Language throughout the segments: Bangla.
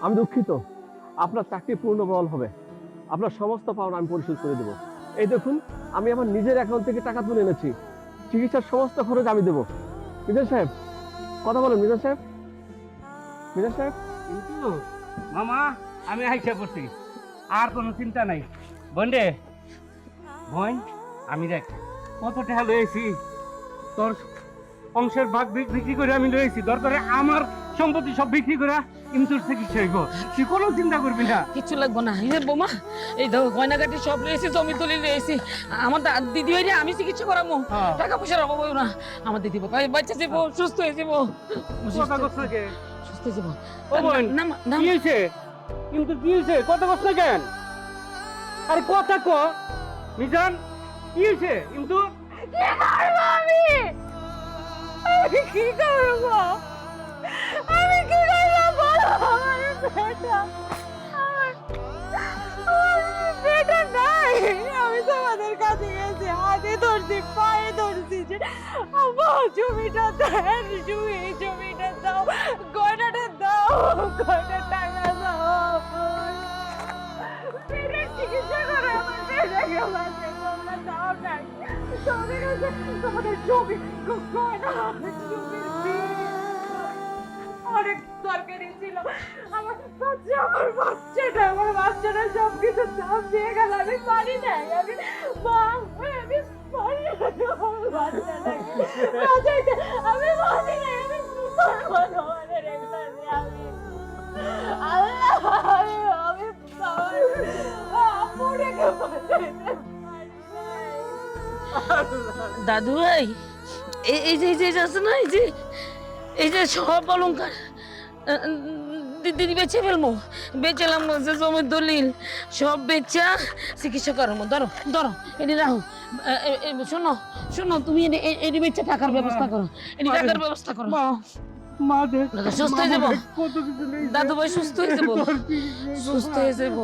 আমি দুঃখিত। আপনার চাকরি পূর্ণ বল হবে। আপনার সমস্ত পাওনা আমি পরিশোধ করে দেবো। এই দেখুন, আমি আমার নিজের অ্যাকাউন্ট থেকে টাকা তুলে এনেছি। চিকিৎসার সমস্ত খরচ আমি দেবো। মিজান সাহেব, কথা বলেন, মিজান সাহেব। মিজান সাহেব। মামা, আমি আইসা করছি আর কোনো চিন্তা নাই। বন্ডে বোন, আমি দেখ, কত টাকা লয়েছি তোর অংশের ভাগ বিক্রি করে আমি লয়েছি দরকারে আমার সম্পত্তি সব বিক্রি করে কিন্তু চিকিৎসা হইব তুই কোনো চিন্তা করবি না। কিচ্ছু লাগবো না। এই বোমা এই দেখো গয়নাগাটি সব লয়েছি জমি তুলি লয়েছি আমার দিদি ভাইরে আমি চিকিৎসা করামো। হ্যাঁ। টাকা পয়সার অভাব হইব না। আমার দিদি বাবা বাচ্চা যাব সুস্থ হয়ে যাব। কথা কস কে? সুস্থ যাব। না না কি হয়েছে? কিন্তু কি হয়েছে? কথা কস না কেন আরে কথা ক। মিজান কি হয়েছে? কিন্তু আমি? আমি কি করব? আমি তোমাদের কাছে গেছি হাতে ধরছি পায়ে ধরছি যে জমিটা দেন জমি জমিটা দাও গয়নাটা দাও গয়না টাকা দাও চিকিৎসা তোমাদের জমি গয়না অনেক দরকারি ছিল। আমার বাচ্চা, আমার বাচ্চাটা আমার বাচ্চাটা সব কিছু দিয়ে গেল। আমি পারি নাই, আমি মা আমি পারি বাচ্চাটাকে আমি পারি নাই, আমি দাদু ভাই এই যে এই যে আছে না, এই যে এই যে সব অলঙ্কার দিদি বেচে ফেলব বেচেলাম যে জমির দলিল। সব বেচা চিকিৎসা করব ধরো ধরো এটি রাখো। এ- শোনো শোনো তুমি এটি- বেচে টাকার ব্যবস্থা করো। এটি টাকার ব্যবস্থা করো। মা মা দেখ সুস্থ হয়ে যাব। দাদু ভাই সুস্থ হয়ে যাব। সুস্থ? হয়ে যাব।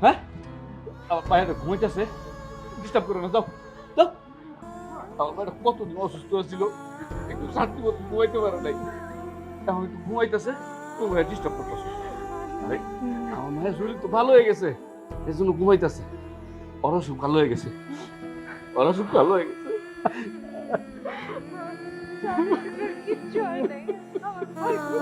হ্যাঁ? আমার পায়েটা ঘুমাইতেছে ডিস্টার্ব করে না যাও যাও আমার পায়েটা কতদিন অসুস্থ ছিল একটু শান্তি মতো ঘুমাইতে পারে নাই এখন একটু ঘুমাইতেছে তুমি ডিস্টার্ব করতেছো আরে আমার মায়ের শরীর তো ভালো হয়ে গেছে এই জন্য ঘুমাইতেছে ওর অসুখ ভালো হয়ে গেছে ওর অসুখ ভালো হয়ে গেছে কিচ্ছু হয় নাই আমার কিচ্ছু।